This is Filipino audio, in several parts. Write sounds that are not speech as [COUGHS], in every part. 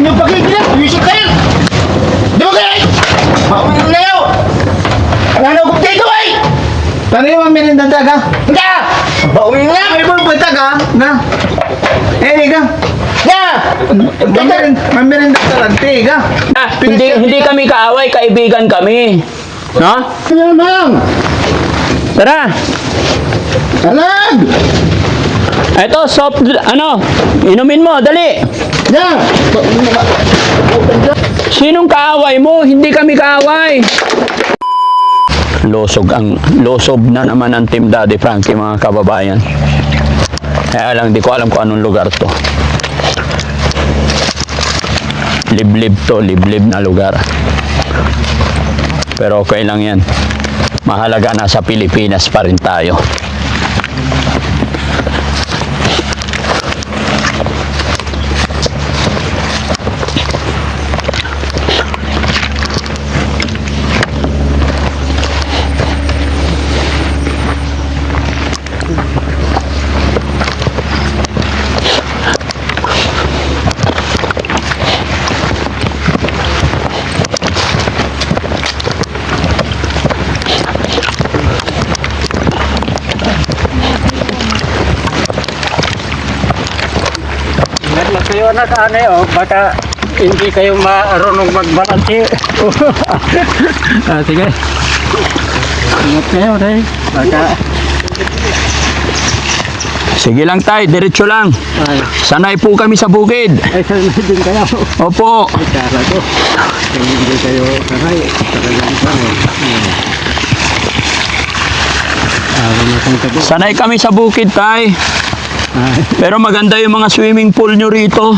Yung pagkikinig, wisip kayo! Di ba kayo? Makuha na! Wala na akong dito ay! Tari mo merinda ka? Hindi! Baunin na! Ay mo punta ka? Na. Eh, ka. Nga! Mamirin, mamirinda ka lang, te, ka. Ah, hindi, hindi kami kaaway, kaibigan kami. No? Ano naman? Tara! Alag! Ito, soft, ano, inumin mo, dali. Na Sinong kaaway mo? Hindi kami kaaway. Losog ang losob na naman ang Team Daddy Frankie mga kababayan. Kaya lang di ko alam kung anong lugar to. Liblib to, liblib na lugar. Pero okay lang yan. Mahalaga nasa Pilipinas pa rin tayo. Kayo anak anay oh, baka hindi kayo marunong magbalansi. [LAUGHS] ah, sige. Ingat kayo tay. Baka Sige lang tay, diretso lang. ay, Sanay po kami sa bukid. ay sanay din kayo. Opo. Kala ko. Hindi kayo sanay, talagang sanay. Hmm. Na. Sanay kami sa bukid tay. Pero maganda yung mga swimming pool nyo rito.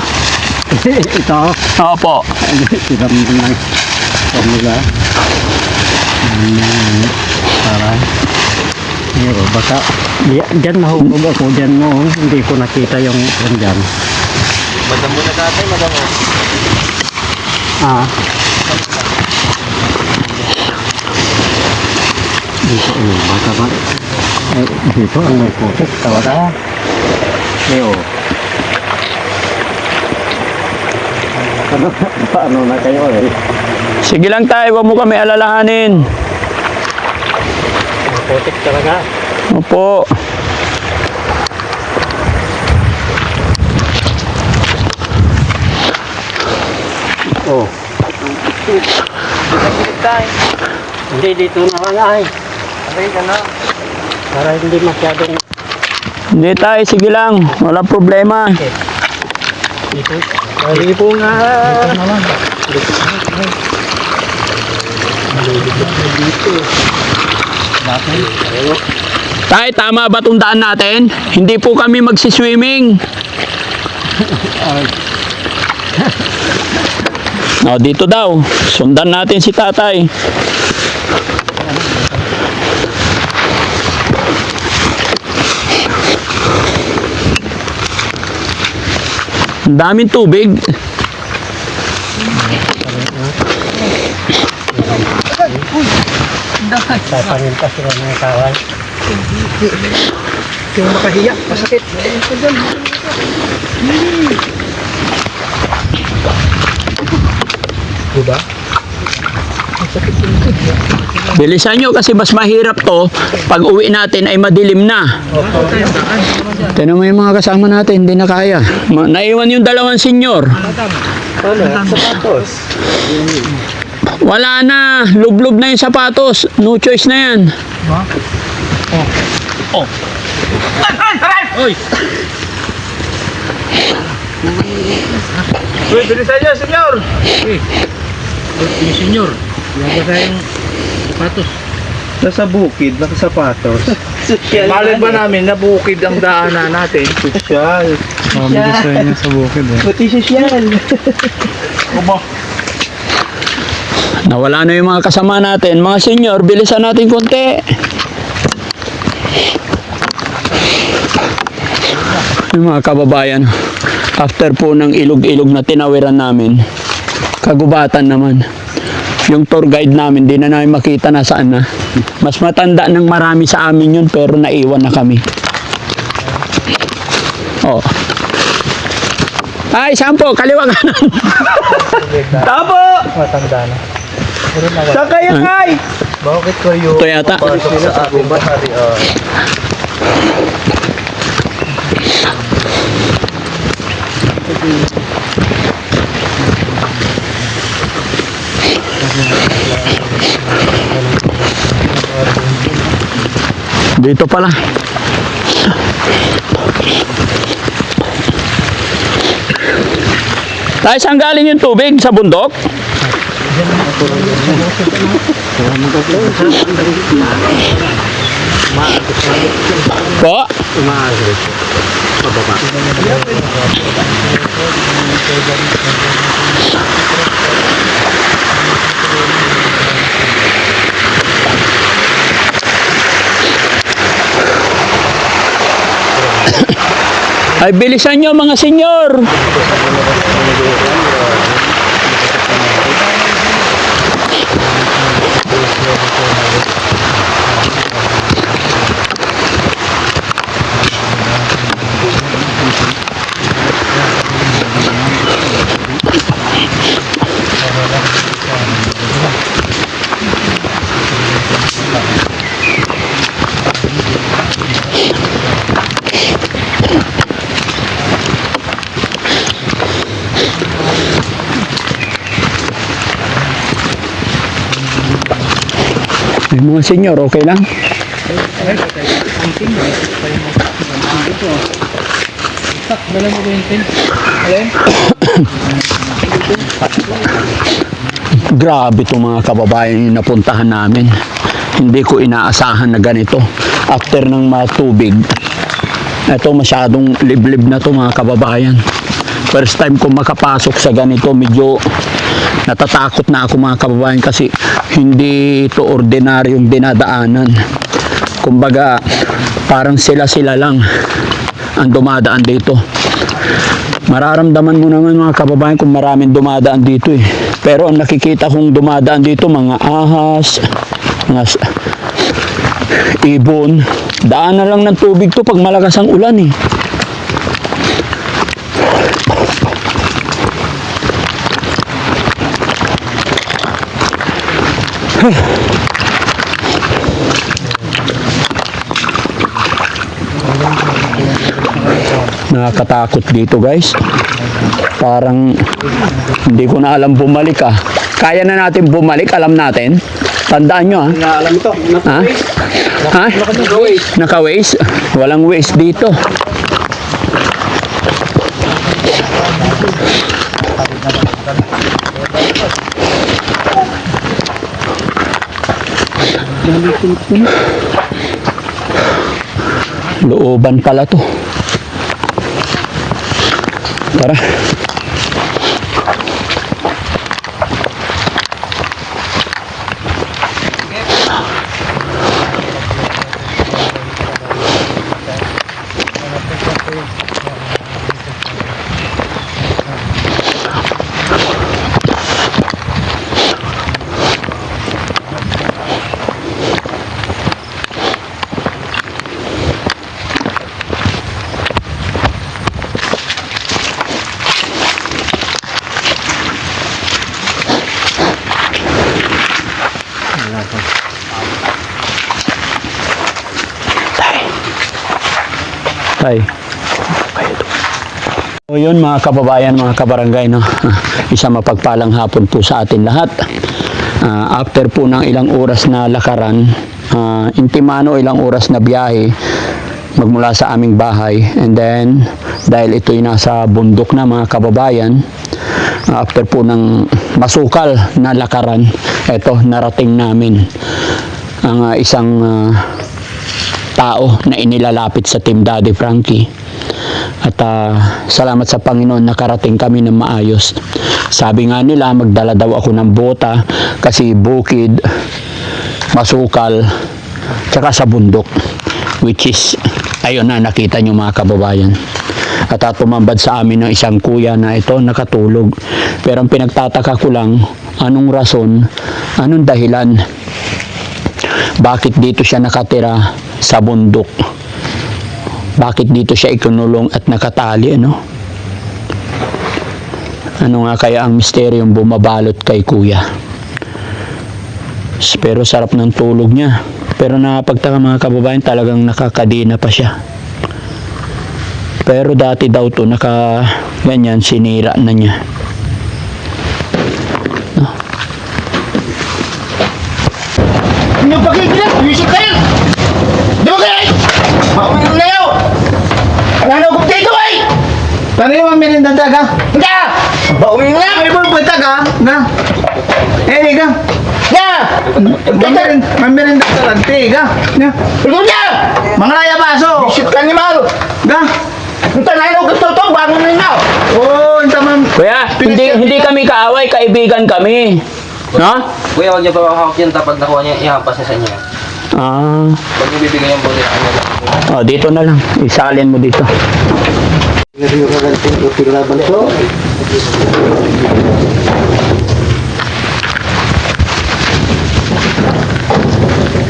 [LAUGHS] ito. Opo. Siram din ng. Hmm, para. Pero baka di, dyan nahubog ako dyan mo. Hindi ko nakita yung yung dyan. Madam mo na tatay, madam mo. Ah. Dito eh, baka ba? Eh, dito ang may putik. Tawara. Leo. [LAUGHS] Ano, paano na kayo eh? Sige lang tay, huwag mo kami alalahanin. Putik talaga. Opo. Oh. Hindi dito na lang ay. Abay ka na. Para hindi masyadong Hindi tay, sige lang. Walang problema. Hindi po nga. Tay, tama ba itong daan natin? Hindi po kami magsiswimming. [LAUGHS] O, dito daw. Sundan natin si tatay. Ang daming tubig. Papaninta sila ng kawal. Yung makahiya, masakit. Diba? Bilisan nyo kasi mas mahirap to pag uwi natin ay madilim na. Tinan mo yung mga kasama natin, hindi na kaya. Ma- naiwan yung dalawang senyor. Sapatos. Wala na, lublob na yung sapatos. No choice na yan. Uy, bilisan niyo, senyor. Yung senyor. Yaga tayong sapatos. Nasa bukid, nakasapatos. Malay ba namin na bukid ang daanan natin? Sosyal. Kami gusto niya sa bukid eh. Buti sosyal. Nawala na yung mga kasama natin. Mga senyor, bilisan natin konti. Yung mga kababayan, after po ng ilog-ilog na tinawiran namin, kagubatan naman. Yung tour guide namin, di na namin makita na saan na. Mas matanda ng marami sa amin yun, pero naiwan na kami. Oh. Ay, saan po? Kaliwa kanan. [LAUGHS] Tapo! Matanda na. Saan kayo, Tay? Bakit kayo Ito yata. sa aking baharian? Dito pala. Tayo saan galing yung tubig? Sa bundok? Po? Ay, bilisan nyo mga senyor. Mga senyor, okay lang? [COUGHS] Grabe itong mga kababayan yung napuntahan namin. Hindi ko inaasahan na ganito. After ng matubig, ito masyadong liblib na to mga kababayan. First time ko makapasok sa ganito, medyo natatakot na ako mga kababayan kasi hindi ito ordinaryong dinadaanan. Kumbaga, parang sila-sila lang ang dumadaan dito. Mararamdaman mo naman mga kababayan kung maraming dumadaan dito eh. Pero ang nakikita kong dumadaan dito, mga ahas, mga ibon. Daan na lang ng tubig to pag malakas ang ulan eh. [CLEARS THROAT] Nakakatakot dito guys. Parang hindi ko na alam bumalik ah. Kaya na natin bumalik, alam natin. Tandaan nyo ah. Alam ito, Ha? Ha? Naka-waste? Walang waste dito. Looban pala to. Tara. Tay. So yun mga kababayan, mga kabarangay, no? [LAUGHS] isang mapagpalang hapon po sa atin lahat. Ah, after po ng ilang oras na lakaran, ah, intimano ilang oras na biyahe, magmula sa aming bahay. And then, dahil ito'y nasa bundok na mga kababayan, ah, after po ng masukal na lakaran, eto, narating namin ang ah, isang ah, tao na inilalapit sa Team Daddy Frankie. At ah, salamat sa Panginoon nakarating kami ng maayos. Sabi nga nila magdala daw ako ng bota kasi bukid, masukal, tsaka sa bundok. Which is, ayun na nakita nyo mga kababayan. At ah, tumambad sa amin ng isang kuya na ito nakatulog. Pero ang pinagtataka ko lang, anong rason, anong dahilan bakit dito siya nakatira sa bundok? Bakit dito siya ikinulong at nakatali, ano? Ano nga kaya ang misteryong bumabalot kay kuya? Pero sarap ng tulog niya. Pero nakapagtaka mga kababayan talagang nakakadina pa siya. Pero dati daw to naka ganyan sinira na niya. Ano ba kayo gila? Wisip kayo! Di ba kayo? Makunin na yun! Ano ko dito ay? Paano yung mamirinda daga? Hindi! Baumin na! Ay, mo punta ka? Na. Eh, ka. Nga! Mamirinda, ka lang, te, ka. Na. Ito niya! Mga laya baso. Wisip ka ni Mal! Ga. Ang tanay ko gusto to, bago na yun Oo, oh, tama. Kuya, hindi hindi kami kaaway, kaibigan kami. No? Kuya, huwag niyo pa mahawak yan tapos nakuha niya, ihampas niya sa inyo. Ah, Huwag niyo bibigyan yung bulit. Ano oh, dito na lang. Isalin mo dito.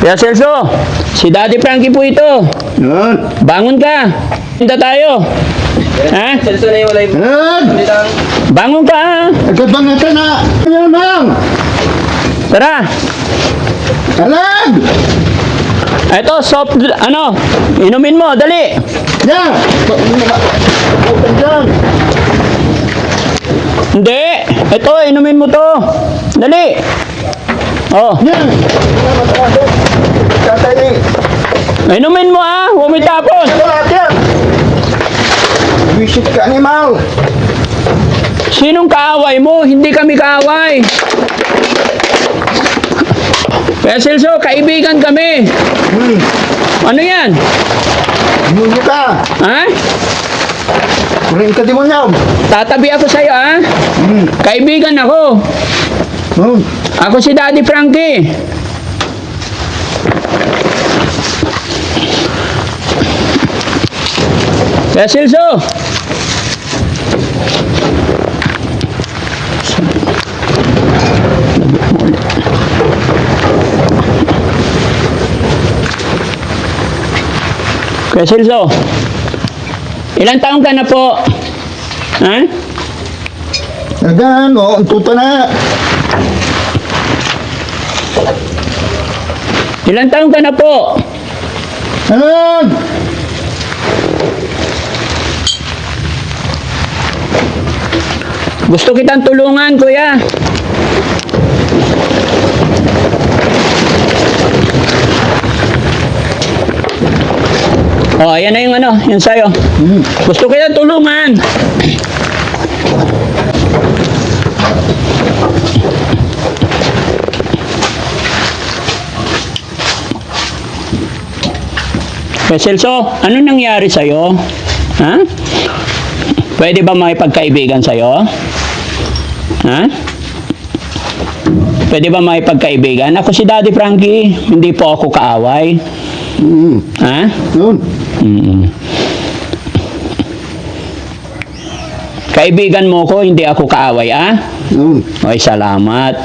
Kuya Celso, si Daddy Frankie po ito. Yan! Bangon ka. Punta tayo. Ha? Selso na yung wala yung... Yan! Bangon ka. ha? Agad ba natin na? Yan lang! Tara. Alag! Ito, soft, ano, inumin mo, dali. Yan! Bukan dyan! Hindi. Ito, inumin mo to. Dali. Oh, Yan! Tatay inumin mo ah. Huwag mo itapon. Ito natin! Wisip ka ni Mal! Sinong kaaway mo? Hindi kami kaaway. Celso, kaibigan kami. Hmm! Ano yan? Munyo ka! Ha? Kuring ka di mo! Tatabi ako sa'yo, ha? Hmm! Kaibigan ako. Hmm! Ako si Daddy Frankie. Kaya Celso. Kaya. Ilang taong ka na po? Ha? Agan, o, ang tuta na! Ilang taong ka na po? Alag! Gusto kitang tulungan, kuya. Oh, ayan na yung ano, yun sa'yo. Gusto kitang tulungan. Kaya Celso, ano nangyari sa'yo? Ha? Pwede ba makipagkaibigan sa'yo? Ha? Pwede ba makipagkaibigan? Ako si Daddy Frankie, hindi po ako kaaway. Hmm! Ha? Yun! Mm. Kaibigan mo ko, hindi ako kaaway, ah? Yun! Oy, salamat.